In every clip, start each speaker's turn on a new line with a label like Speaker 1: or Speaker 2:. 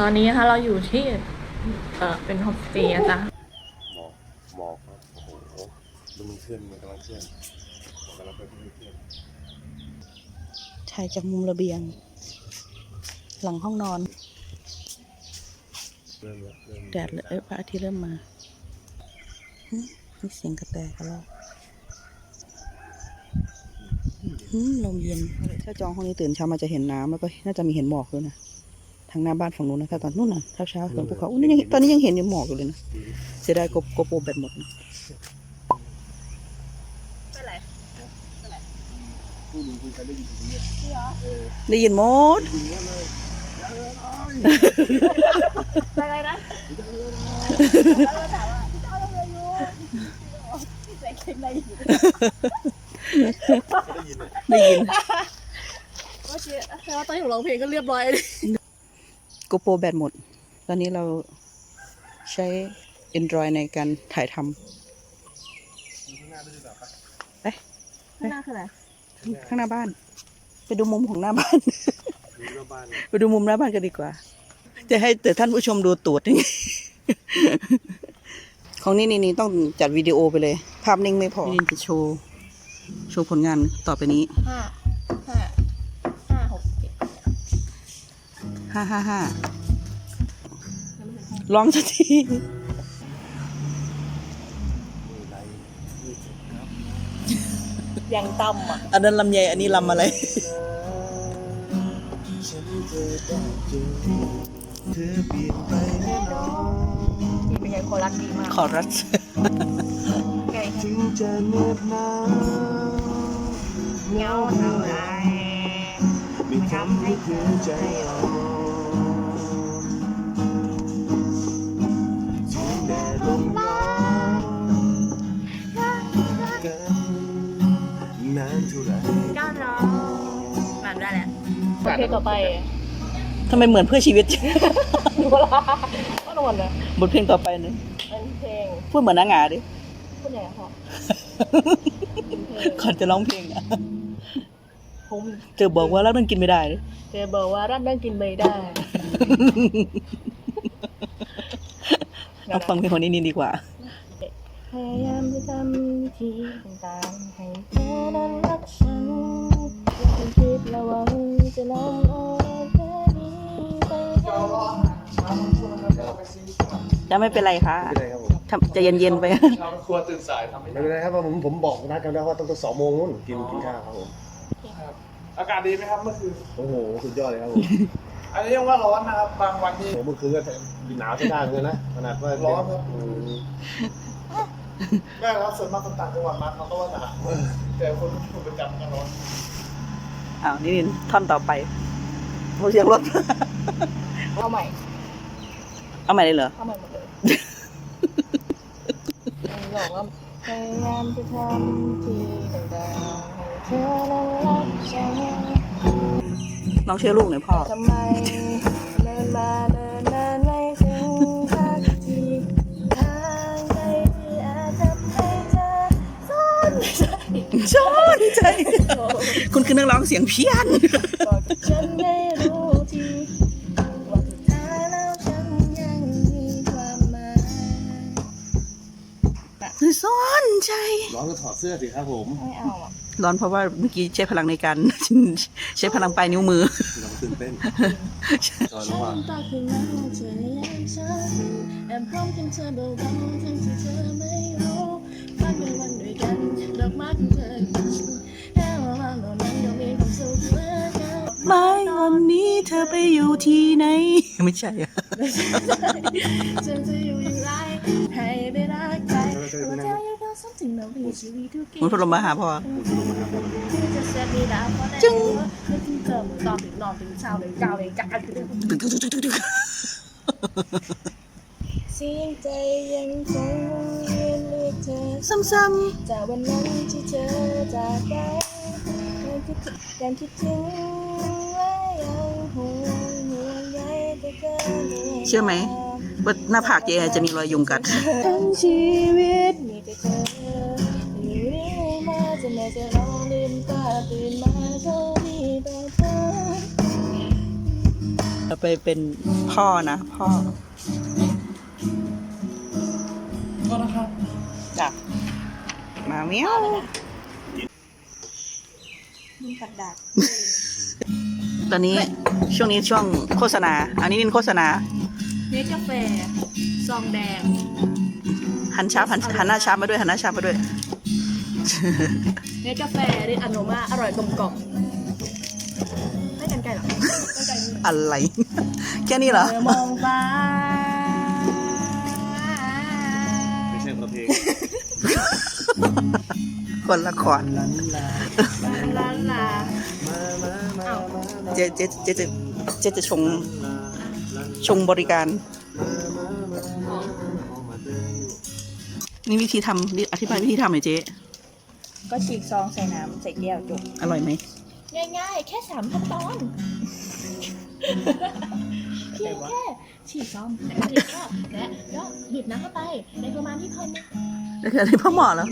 Speaker 1: ตอนนี้นะคะเราอยู่ที่ เออเป็นโฮมสเตย์นะจ๊ะ
Speaker 2: หมอกหมอกครับโอ้โหดูมันเคลื่อนมันกำลังเคลื่อนมันกำลังไปเคลื่อน
Speaker 3: ถ่ายจากมุมระเบียง หลังห้องนอน
Speaker 2: เริ่มแล้วเริ่ม
Speaker 3: แดดเลยเอ้ยพระอาทิตย์เริ่มมาหึมีเสียงกระแตกระรอกอืมลมเย็นถ้าจองห้องนี้ตื่นเช้ามาจะเห็นน้ำแล้วก็น่าจะมีเห็นหมอกด้วยนะ ทางหน้าบ้านฝั่งนู้นนะถ้าตอนนู้นน่ะเช้าเช้าๆตอนภูเขาอุ้ยนี่ยังตอนนี้ยังเห็นอยู่หมอกอยู่เลยนะเสียดายโกโกโปรแบตหมดนะ
Speaker 2: ผู้ดูคุยกันได้ยินอย่างเงี้ย
Speaker 3: ได้ยินหมด
Speaker 1: อะไรนะ
Speaker 3: ได้ยิน
Speaker 1: เมื่อกี้แล้วตอนที่หนูร้องเพลงก็เรียบร้อยเลย
Speaker 3: โกโปรแบตหมด ตอนนี้เราใช้ Android ในการถ่ายทำไป
Speaker 1: ข้างหน้าคืออะไร
Speaker 3: ข้างหน้าบ้าน ไปดูมุมของหน้าบ้าน
Speaker 2: ดูรอบบ้าน
Speaker 3: ไปดูมุมหน้าบ้านกันดีกว่า จะให้แต่ท่านผู้ชมดูตูดนี่ของนี่นี่นี่ต้องจัดวิดีโอไปเลย ภาพนิ่งไม่พอนี่จะโชว์ โชว์ผลงานต่อไปนี้
Speaker 1: ห้าห้าห้าหกเจ็ด
Speaker 3: ห้าห้าห้าลองสักที
Speaker 2: มือไรมือเจ็บครับ
Speaker 1: ยังต่ำอะ
Speaker 3: อันนั้นลำไยอันนี้ลำอะไร
Speaker 2: ฉันจะได้เจอเธอเปลี่ยนไปแน่นอน
Speaker 1: นี่เป็นไงโครัสดีมาก
Speaker 3: ขอรัส
Speaker 1: ไง
Speaker 2: ถึงจะเหน็บหนาว
Speaker 1: เงาเท่าไร
Speaker 2: ไม่ทำให้เธอใจอ่อน
Speaker 1: โอเคต่อไป
Speaker 3: ทำไมเหมือนเพื่อชีวิต
Speaker 1: ดูเวลาก็นอนเลย
Speaker 3: บทเพลงต่อไปนะ
Speaker 1: เป็นเพลง
Speaker 3: พูดเหมือนนางงาดิ
Speaker 1: พูดยังไงพ่อ
Speaker 3: ก่อนจะร้องเพลงอะ
Speaker 1: ผม
Speaker 3: เธอบอกว่ารักนั่งกินไม่ได้ดิ
Speaker 1: เจบอกว่ารัดนั่งกินไม่ได้
Speaker 3: เอาฟังเพลงของนี้นี่ดีกว่า
Speaker 1: พยายามจะทำทีต่างๆให้เธอนั้นรักฉัน อย่าเพิ่งคิดระวังจะลองเอาแค่นี้ไปให้
Speaker 3: จะไม่เป็นไรค่ะ
Speaker 2: ไม่เป็นไรครับผม
Speaker 3: ทำใจะเย็นๆไป
Speaker 4: ครัวตื่นสายทำไม่
Speaker 2: ไม่
Speaker 4: ได้
Speaker 2: เป็นไรครับผมผมบอกนัดกันแล้วว่าต้องต้องสองโมงนู้นกินกินข้าวครับผม
Speaker 4: ครับอากาศดีไหมครับเมื่อคืน
Speaker 2: โอ้โหสุดยอดเลยครับผม
Speaker 4: อันนี้ยังว่าร้อนนะครับ บางวันนี่
Speaker 2: ผมเมื่อคืนก็หนาวใช้ได้เหมือนกันนะขนาดว่า
Speaker 4: ร้อนครับ
Speaker 2: อืม
Speaker 4: แม่ครับส่วนมากคนต่างจังหวัดมาเขาก็ว่าหนาวแต่คนคนประจำก็ร้อน
Speaker 3: อ้าวนี่ท่อนต่อไปโอ้เสียงรถ
Speaker 1: เอาใหม่
Speaker 3: เอาใหม่เลยเหรอ
Speaker 1: เอาใหม่หมดเลยหลอกว่าพยายามจะทำทีต่างๆให้เธอนั้นรักฉัน
Speaker 3: น้องเชื่อลูกหน่อยพ่อ
Speaker 1: ทำไมเดินมาเดิน
Speaker 3: ชอบใจ คุณคือนักร้องเสียงเพี้ยน
Speaker 1: บอกกับฉันให้รู้ทีว่าสุดท้ายแล้วฉันยังมีความหมาย
Speaker 3: ซ่อนใจ
Speaker 2: ร้อนก็ถอดเสื้อสิครับผม
Speaker 1: ไม่เอาอะ
Speaker 3: ร้อนเพราะว่าเมื่อกี้ใช้พลังในการ ใช้พลังปลายนิ้วมือ
Speaker 2: เราตื่นเต้นตอน
Speaker 1: ฉั
Speaker 2: ว่าน
Speaker 1: ก็คือแม้ว่าเธอยังฉันแอบพร้อมกันเธอเบาๆทั้งที่เธอไม่รู้วัน เป็นวันด้วยกันดอกไม้ของเธอกับฉันแค่ว่าวันเหล่านั้นยังมีความสุขเหมือนกัน
Speaker 3: ไม่วันนี้เธอไปอยู่ที่ไหน ไม่ใช่อะ
Speaker 1: ฉันจะอยู่อย่างไรให้ไปรักใครว่าเธอยังต้อง something เรามีชีวิตทุก
Speaker 3: มันพัดลมมาหาพ่อ
Speaker 1: ที่จะเสียดีแล้วเพราะได้รู้ว่านึกถึงเธอเหมือนตอนถึงนอนถึงเช้าเลยก้าวเลยก้าวคือ
Speaker 3: ตึกตึกตึกตึกตึก
Speaker 1: เสียงใจยังคง เรียนเรียกเธอ
Speaker 3: ซ้ำ
Speaker 1: จากวันนั้นที่เธอจากไปยังคิดถึงยังคิดถึงและยังห่วงห่วงใยแต่เธอ
Speaker 3: ๆเชื่อไหมว่าหน้าผากเจจะมีรอยยุงกัด
Speaker 1: ทั้งชีวิตมีแต่เธออยู่เรื่อยมาจะแม้จะลองลืมตาตื่นมาโชคดีต่อเธอ
Speaker 3: เราไปเป็นพ่อนะ พ่อ
Speaker 4: ก็นะครับ
Speaker 3: จ้ะมา เมียว
Speaker 1: มึงกัดดัก
Speaker 3: ตอนนี้ช่วงนี้ช่วงโฆษณา อันนี้นินโฆษณา
Speaker 1: เนสกาแฟซองแดง
Speaker 3: หันชาร์ปหันหันหน้าชาร์ปมาด้วยหันหน้าชาร์ปมาด้วย
Speaker 1: เนสกาแฟดิอโนมาอร่อยกลมกล่อมไม่กันไกลหรอกันไกลนี่
Speaker 3: อะไร แค่นี้เหรอ
Speaker 1: เธอมองฟ้า
Speaker 2: ไม่ใช่คนละเพลง
Speaker 3: คนละคร
Speaker 1: ลาลาลาเอ้า
Speaker 3: เจ๊เจ๊เจ๊จะเจ๊จะชงชงบริการ นี่วิธีทำนี่อธิบายวิธีทำหน่อยเจ๊
Speaker 5: ก็ฉีกซองใส่น้ำใส่แก้วจบ
Speaker 3: อร่อยไหม
Speaker 1: ง่ายๆ แค่สามขั้นตอนเพียงแค่ฉีดซองและก็บีบก็และก็บีบน้ำเข้าไปในประมาณที่พอเหมาะ
Speaker 3: แล้วคืออะไรพ่อหมอแล้ว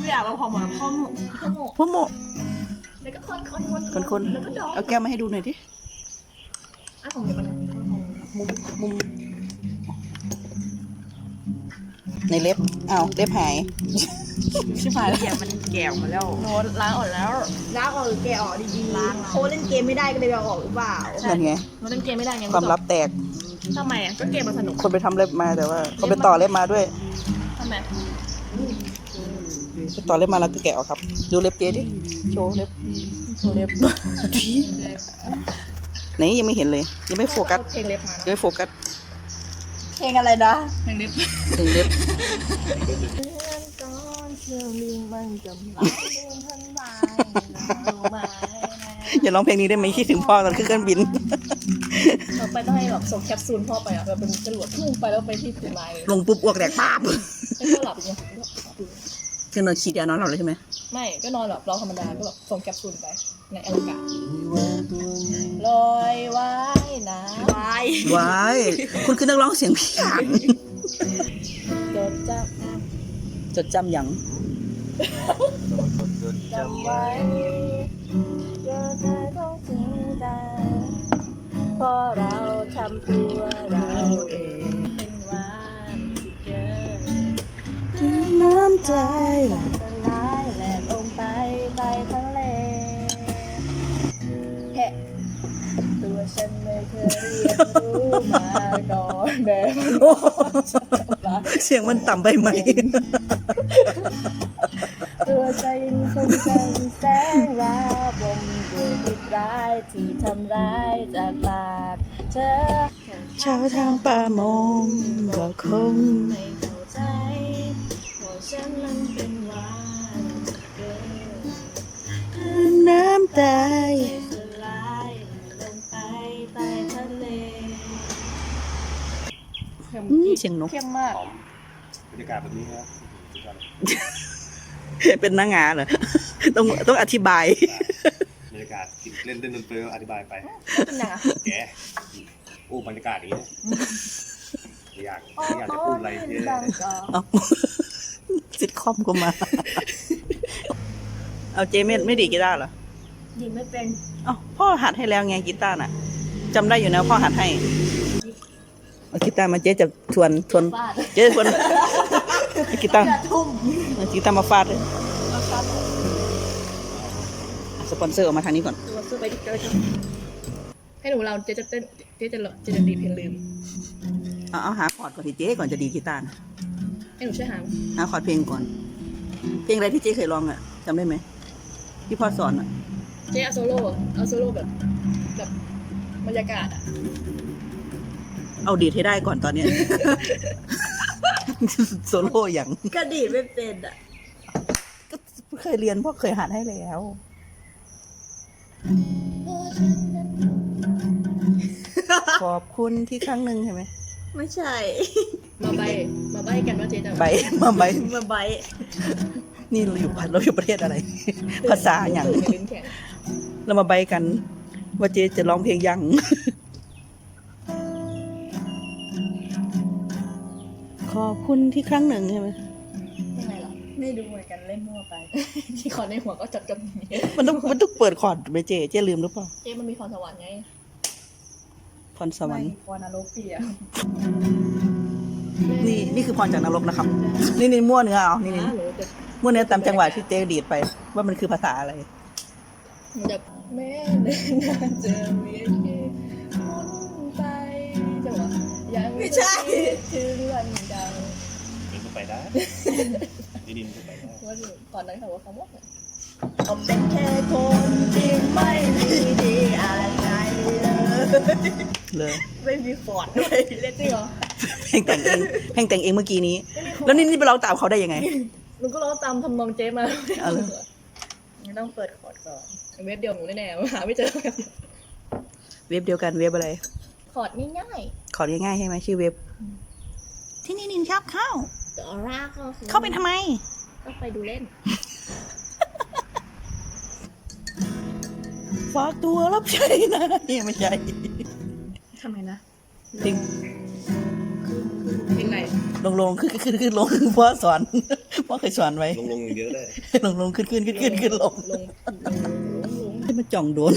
Speaker 1: ไม่อยากเราพอเหมาะพอเหมาะพอเหมาะ
Speaker 3: พ่อหมอ
Speaker 1: แล้วก็คนคนคน
Speaker 3: คนคน
Speaker 1: แล้วก็ดอก
Speaker 3: เอาแก้วมาให้ดูหน่อยดิ
Speaker 1: อะของเดี๋ยวมัน
Speaker 3: มุมมุมในเล็บอ้าวเล็บหาย
Speaker 1: ชิบหายแล้ว
Speaker 5: เดี๋ยวมันแก้วมาแล้ว
Speaker 1: โน้ตล้างออกแล้ว
Speaker 5: ล้างออกหรือแกะออกดีๆล้างเขาเล่นเกมไม่ได้ก็เลยเอาออกหรือเปล่า
Speaker 3: นั่นไง
Speaker 1: โน้ตเล่นเกมไม่ได้ไง
Speaker 3: ความลับแตก
Speaker 1: ทำไมอะก็เกมมันสนุก
Speaker 3: คนไปทำเล็บมาแต่ว่าเขาไปต่อเล็บมาด้วย
Speaker 1: ทำไม
Speaker 3: ไปต่อเล็บมาแล้วก็แกะออกครับ ดูเล็บเจ๊ดิ โชว์เล็บ
Speaker 1: โชว์เล็บ
Speaker 3: ไหนยังไม่เห็นเลย ยังไม่โฟกัส
Speaker 1: เพลงเล็บมา
Speaker 3: ยังไม่โฟกัส
Speaker 5: เพลงอะไรนะ
Speaker 1: เพลงเล็บ
Speaker 3: ถึงเล็บ
Speaker 1: เพื่อนก้อนเชื่อลืมมันกำลังลืมทันบายรู้ไหม
Speaker 3: อย่าร้องเพลงนี้ได้ไหมคิดถึงพ่อตอนขึ้นเครื่องบิน
Speaker 1: ต่อ ไปต้องให้แบบส่งแคปซูลพ่อไปอะแบบเป็นจรวดพุ่งไปแล้วไปที่ถึงไม้
Speaker 3: ลงปุ๊บอ้วกแตกป๊าบ
Speaker 1: แล้วก็หลับอย่างเงี้ย
Speaker 3: คือนอนฉีดยานอนหลับเลยใช่ไหม
Speaker 1: ไม่ก็นอนแบบรอธรรมดาก็แบบส่งแคปซูลไปในอวกาศลอยว่ายน้
Speaker 5: วาย
Speaker 3: ว้ายคุณคือนักร้องเสียงพี่อ่านำ
Speaker 1: จดจ
Speaker 3: จดจำอย่างำ
Speaker 1: จำไว้เจอเธอต้องทิ้งกัน เพราะเราทำตัวเราเองเป็นหวานที่เกิน
Speaker 3: น้ำใจ
Speaker 1: สลายแหลกลงไปใต้ทะเลแค่ตัวฉันไม่เคยเรียนรู้มาก่อนแบบ
Speaker 3: เสียงมันต่ำไปไหม
Speaker 1: ตัวใจยังคงแสง ด้วยผิดร้ายที่ทำร้ายจากปากเธอ
Speaker 3: ชาวทางป่ามงก็คง
Speaker 1: ไม่เข้าใจเพราะฉันมันเป็นหวานเกิน
Speaker 3: น้ำใจ
Speaker 1: สลายลงไปใต้ทะเล
Speaker 3: อืมเสียงนก
Speaker 5: เข้มมาก
Speaker 2: หอมบรรยากาศแบบนี้ครับสุดยอดเลย
Speaker 3: เป็นนางงาเหรอต้องต้องอธิบาย
Speaker 2: บรรยากาศกิน เล่นเล่นดนตรีอธิบายไป
Speaker 1: เป็นหนังอะ
Speaker 2: แกโอ้บรรยากาศอย่างนี้ไม่อยากไม่อยากจะพูดอะไรเยอะ
Speaker 1: บางกอก
Speaker 3: เอาซิทคอมก็มา เอาเจเมนไม่ดีดกีตาร์เหรอ
Speaker 1: ยิงไม่เป็น
Speaker 3: เอ้าพ่อหัดให้แล้วไงกีตาร์น่ะจำได้อยู่นะพ่อหัดให้เอากีตาร์มาเจ๊จะทวนทวน
Speaker 1: ฟาด
Speaker 3: เจ๊จะทวนเอากีตาร์
Speaker 1: อย่าทุ่ม
Speaker 3: เอากีตาร์มาฟาดเลย
Speaker 1: เอาฟาด
Speaker 3: อะ สปอนเซอร์ออกมาทางนี้ก่อน
Speaker 1: ตัวซื้อไปที่เกิดให้หนูเราเจ๊จะเต้นเจ๊จะเจ๊จะดีดเพลงลืม
Speaker 3: เอาเอาหาคอร์ดก่อนที่เจ๊ก่อนจะดีดกีตาร์นะ
Speaker 1: ให้หนูช่วยหา
Speaker 3: หาคอร์ดเพลงก่อน เพลงอะไรที่เจ๊เคยร้องอะจำได้ไหมที่พ่อสอนอะ
Speaker 1: เจ๊เอาโซโล่เอาโซโล่แบบแบบบรรยากาศอะ
Speaker 3: เอาดีดให้ได้ก่อนตอนเนี้ย โซโล่อย่าง
Speaker 5: กระดีดไม่เป็นอะ
Speaker 3: ก็เคยเรียนพ่อเคยหัดให้แล้ว ขอบคุณที่ครั้งหนึ่งใช่ไหม
Speaker 5: ไม่ใช่
Speaker 1: มาใบ มาใบกันว่าเจ๊จะ
Speaker 3: ใบมาใบ
Speaker 5: มาไบท์
Speaker 3: นี่เราอยู่เราอยู่ประเทศอะไร ภาษาอย่าง
Speaker 1: ตื่นในลิ้นแข็ง
Speaker 3: เรามาใบกัน ว่าเจ๊จะร้องเพลงยังขอบคุณที่ครั้งหนึ่งใช่ไหม
Speaker 1: ยัง ไงหรอ
Speaker 5: ไม่ดูเหมือนกันเล่นมั่วไป
Speaker 1: ที่คอในหัวก็จับจับอย่างนี้
Speaker 3: มันต้องมันต้องเปิดคอร์ดไหมเจ๊เจ๊ลืมหรือเปล่า
Speaker 1: เจ๊มันมีพรสวรรค์ไง
Speaker 3: พรสวรรค์
Speaker 5: วรนรกเปีย
Speaker 3: นี่นี่คือพรจากนรกนะครับ นี่นี่มั่วเนื้อเอานี่นี่
Speaker 1: หนูจะ
Speaker 3: มั่วเนื้อตามจังหวะที่เจ๊ดีดไป ว่ามันคือภาษาอะไร
Speaker 1: หนูจะแม่เดินหน้าเจอเวียนเกหมุนไปจังหวะยังไม่ใช่ ถึงวันเดา
Speaker 2: ดินก็ไปได้ ดินก็ไปได้
Speaker 1: ว่าหนูก่อนนั้นค่ะว่าคำว่า
Speaker 5: ผมเป็นแค่คนที่ไม่มีดีอะไรเลย
Speaker 3: เลย
Speaker 5: ไม่มีฟอร์ดด้วยเล่น
Speaker 1: จริงเหรอ
Speaker 3: เพลงแต่งเองเพลงแต่งเองเมื่อกี้นี้ แล้วนี่นี่ไปร้องตามเขาได้ยังไง
Speaker 1: หนูก็ร้องตามทำนองเจ๊มา
Speaker 3: เอาเลย
Speaker 5: ไม่ต้องเปิดคอร์ดก่อน
Speaker 1: เว็บเดียวหนูแน่ๆหาไม่เจอ
Speaker 3: เว็บเดียวกันเว็บอะไร
Speaker 1: คอร์ดง่าย
Speaker 3: ของ่ายๆใช่ไหมชื่อเว็บ ที่นี่นินชอบเข้า
Speaker 1: ๆแต่ ออร่าก็คือ
Speaker 3: เข้าไปทำไม
Speaker 1: ก็ไปดูเล่น
Speaker 3: ฝากตัวรับใช้นะนี่ไม่ใช่
Speaker 1: ทำไมนะ
Speaker 3: เพลง
Speaker 1: เพลงไหน
Speaker 3: ลงลงขึ้นขึ้นขึ้นลงพ่อสอนพ่อเคยสอนไว้
Speaker 2: ลงลงอย่างเดียวได้
Speaker 3: ลงลงขึ้นขึ้นขึ้นขึ้นขึ้นลง
Speaker 1: ลงลงลงลง
Speaker 3: ให้มันจ่องโดน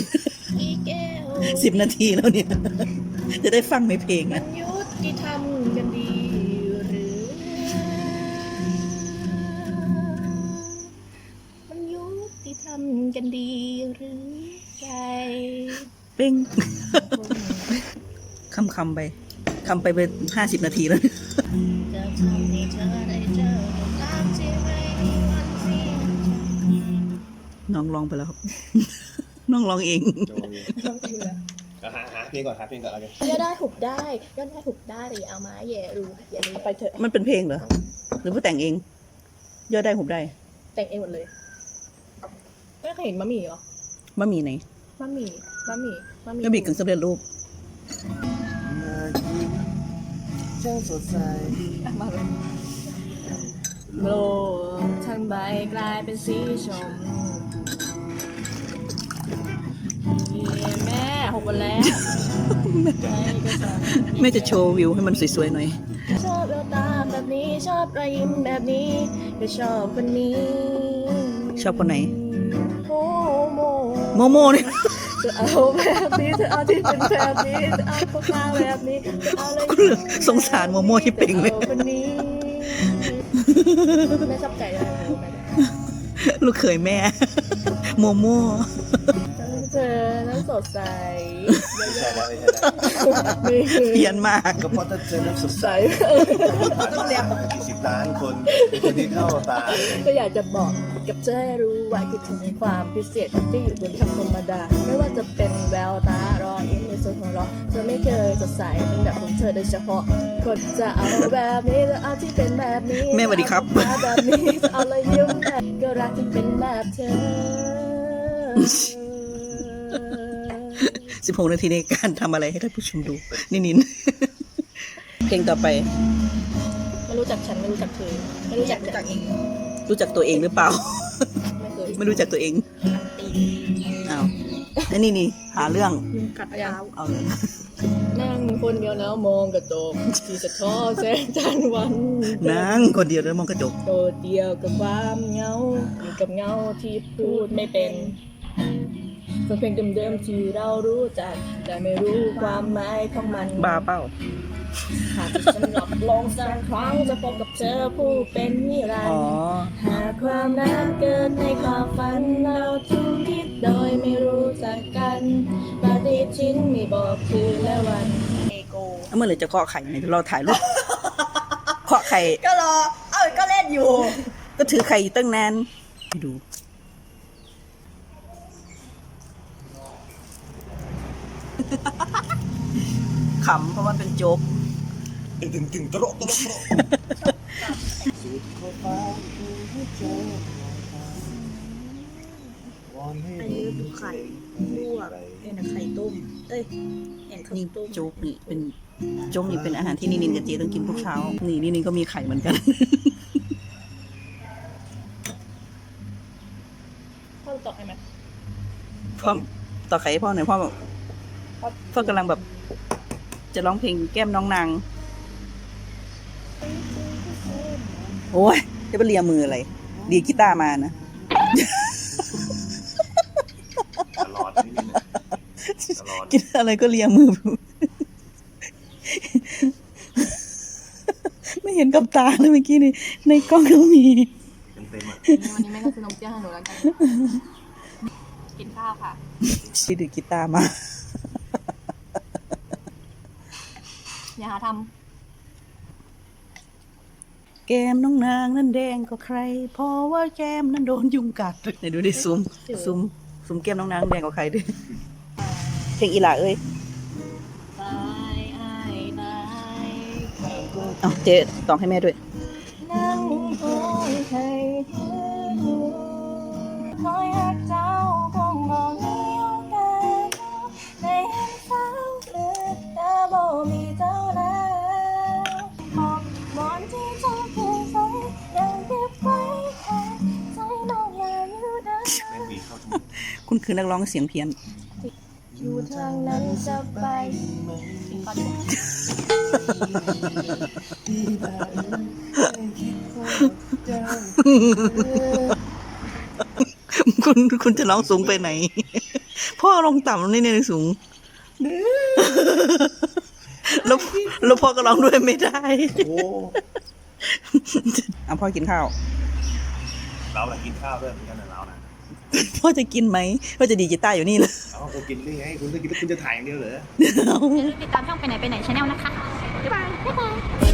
Speaker 1: อีแก้ว
Speaker 3: สิบนาทีแล้วเนี่ยจะได้ฟังไหมเพลง
Speaker 1: มั
Speaker 3: นะ
Speaker 1: นยุติธรรม กันดีหรือใจ
Speaker 3: เป้งคำคำไปคำไปเป็นห้าสิบนาทีแล้ว
Speaker 1: จะทำให้เธอได้เจอกับรักที่ไม่มีวันเสียใจ
Speaker 3: น้องร้องไปแล้วครับ น้องร้องเอง
Speaker 2: ลงหาหาเพลงก่อนหาเพลงก่อนอะไรกัน
Speaker 1: ย่อได้ถูกได้ย่อได้ถูกได้แต่อย่าเอามาแย่รูอย่ารูไปเถอะ
Speaker 3: มันเป็นเพลงเหรอ หรือว่าแต่งเองยอดได้ผมได้
Speaker 1: แต่งเองหมดเลยไม่ เคยเห็นมะหมี่เหรอ
Speaker 3: มะหมี่ไหน
Speaker 1: มะหมี่มะหมี่มะหมี่
Speaker 3: มะหมี่กึ่งสำเร็จรูป
Speaker 2: ช่างสดใส
Speaker 1: มาเลยโลกทั้งใบกลายเป็นสีชมเยี่ยแม่หกวันแล้วไม่ก็ชอบ
Speaker 3: แม่จะโชว์วิวให้มันสวยๆหน่อย
Speaker 1: ชอบแววตาแบบนี้ชอบรอยยิ้มแบบนี้ก็ชอบคนนี้
Speaker 3: ชอบคนไหน
Speaker 1: โอ้โม
Speaker 3: โมโมเนี่ย
Speaker 1: จะเอาแบบนี้จะเอาที่เป็นแบบนี้จะเอาพวกมาแบบนี้จะเอาอะไร
Speaker 3: สงสารโมโมที่เป่งเลย
Speaker 1: จะอาคนนี้แม่ชอบใจอะไรแม่
Speaker 3: ลูกเขยแม่ โมโม
Speaker 1: เจอนั้นสดใส
Speaker 2: ไม่ใช่แล้วไม่ใช่แล้ว
Speaker 1: นี่คือ
Speaker 3: เพี้ยนมาก
Speaker 2: ก็เพราะถ้าเจอน้ำสดใส
Speaker 1: ใส
Speaker 2: ต้องเรียกกี่สิบล้านคนคนที่เข้าตา
Speaker 1: ก็อยากจะบอก กับเธอให้รู้ไว้คือถึงความพิเศษที่อยู่บนคำธรรมดา ไม่ว่าจะเป็นแววตารอยยิ้มในส่วนของเราะเธอไม่เคยสดใสเป็นแบบของเธอโดยเฉพาะคนจะเอาแบบนี้จะเอาที่เป็นแบบนี้
Speaker 3: แม่สวัสดีครับ
Speaker 1: จะเอาแบบนี้จะเอาเลยยิ้มแบบก็รักที่เป็นแบบเธอ
Speaker 3: สิบหกนาทีในการทำอะไรให้ท่านผู้ชมดูนี่นินเพลงต่อไป
Speaker 1: ไม่รู้จักฉันไม่รู้จักเธอไม่รู้จักจากเอง
Speaker 3: รู้จักตัวเองหรือเปล่า
Speaker 1: ไม่เคย
Speaker 3: ไม่รู้จักตัวเองอ้าวแล้วนี่นี่หาเรื่อง
Speaker 5: ยุงกัดเท้า
Speaker 3: เอาเลย
Speaker 1: นั่งคนเดียวแล้วมองกระจกที่สะท้อนแสงจันทร์วัน
Speaker 3: นั่งคนเดียวแล้วมองกระจก
Speaker 1: โดดเดียวกับความเหงาอยู่กับเงาที่พูดไม่เป็นเป็นเพลงเดิมๆที่เรารู้จักแต่ไม่รู้ความหมายของมัน
Speaker 3: บาเป้า
Speaker 1: หากจะสำหรับลองสักครั้งจะพบกับเธอผู้เป็นนิรัน
Speaker 3: อ๋อ
Speaker 1: ดร์หากความรักเกิดในความฝันเราทุกคิดโดยไม่รู้จักกันปฏิทินไม่บอกคืนและวัน
Speaker 5: เอโก
Speaker 3: แล้วเมื่อไหร่จะเคาะไข่ไหนเดี๋ยวเราถ่ายรูปเคาะไข่
Speaker 5: ก็รอ เอ้าก็เล่นอยู่
Speaker 3: ก็ถือไข่อยู่ตั้งนานให้ดูขำเพราะมันเป็นโจ๊ก
Speaker 2: ตึงตึงตึงตรกตรกตรก
Speaker 5: อันนี้ดูไข่ลวกเอ็นไข่ต้ม เอ้ยเอ็นข้าว
Speaker 3: นี่
Speaker 5: ต้ม
Speaker 3: โจ๊กนี่เป็นโจ๊กนี่เป็นอาหารที่นินินกับเจต้องกินทุกเช้า นี่นินินก็มีไข่เหมือนกัน
Speaker 1: พ่อตอบให้ไหม
Speaker 3: พ่อต่อไข่ให้พ่อหน่อยพ่อบอกพ่อกำลังแบบ จะร้องเพลงแก้มน้องนาง โอ้ยจะไปเลียมืออะไร ดีกีต้ามานะ
Speaker 2: ตลอดนี่นตลอด
Speaker 3: กินอะไรก็เลียมือ ไม่เห็นกับตาเลยเมื่อกี้นี่ในกล้องก็มี
Speaker 2: มๆ
Speaker 1: วันนี้แม่ต้องซื้อนมเจ้าหนูแล้วกัน กินข้าวค่ะ
Speaker 3: ชีดดีกีต้ามา
Speaker 1: อย่าหาทำ
Speaker 3: แก้มน้องนางนั้นแดงก็ใคร เพราะว่าแก้มนั้นโดนยุงกัดไหนดูดิซูมซูมซูมแก้มน้องนางแดงกว่าใครดิเพลงอีหล่าเอ้ยำ
Speaker 1: ตายอายตาย
Speaker 3: เอาเจ๊ตองให้แม่ด้วย
Speaker 1: นั่ง
Speaker 3: คุณคือนักร้องเสียงเพี้ยน
Speaker 1: อยู่ทางนั้นจะไปกินก่อนดีกว่า
Speaker 3: คุณคุณจะร้องสูงไปไหน พ่อลงต่ำนี่เนี่ยสูง แล้วแล้วพ่อก็ร้องด้วยไม่ได้
Speaker 2: โอ้
Speaker 3: เอาพ่อกินข้าว
Speaker 2: เราแหละกินข้าวด้วยเหมือนกันนะเรานะ
Speaker 3: พ่อจะกินไหมพ่อจะดีดกีตาร์อยู่นี่เลย
Speaker 2: เอาก็กินได้ไงคุณจะกินแล้วคุณจะถ่ายอย่างเดียวเหรอ
Speaker 6: อย่าลืมติดตามช่องไปไหนไปไหนชาแนลนะคะบ๊ายบายบ๊ายบาย